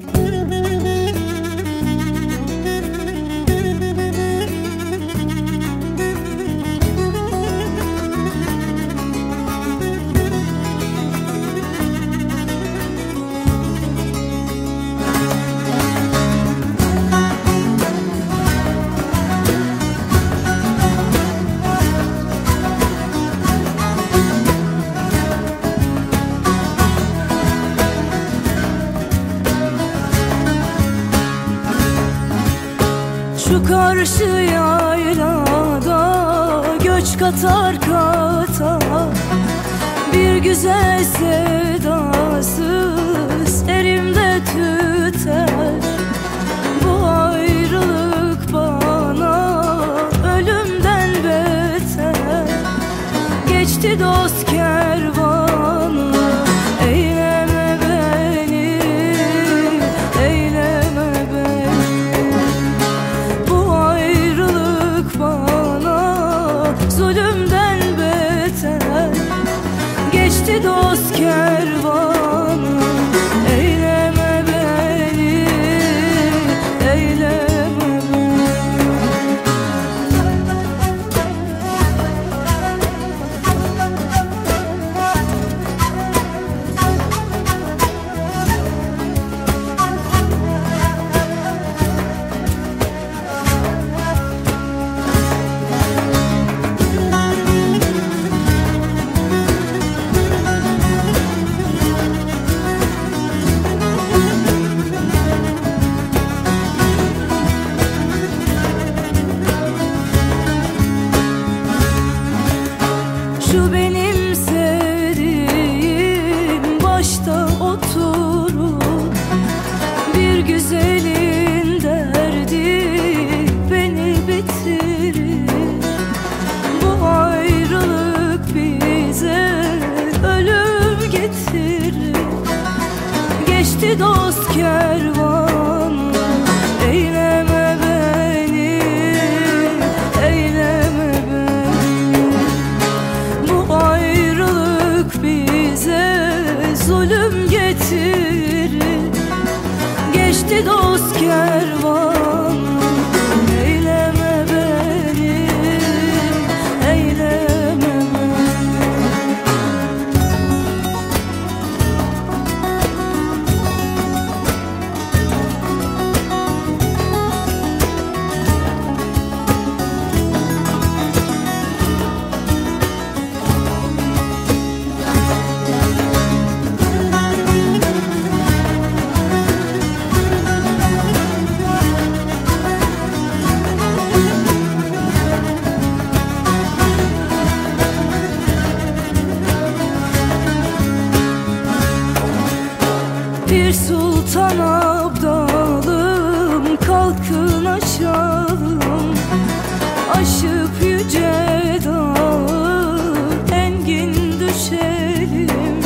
Şu karşı yaylada göç katar kata Bir güzel sedasız Geçti dost kervanı Şu benim sevdiğim başta oturur. Bir güzelin derdi beni bitirir. Bu ayrılık bize ölüm getirir. Geçti dost kervanı zulüm getirir. Geçti dost kervanı Bir sultan abdalım kalkın aşalım Aşıp yüce dağı engin düşelim.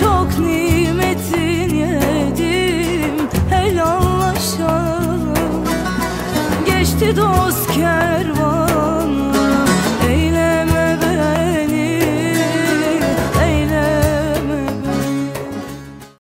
Çok nimetin yedim helallaşalım. Geçti dost kervan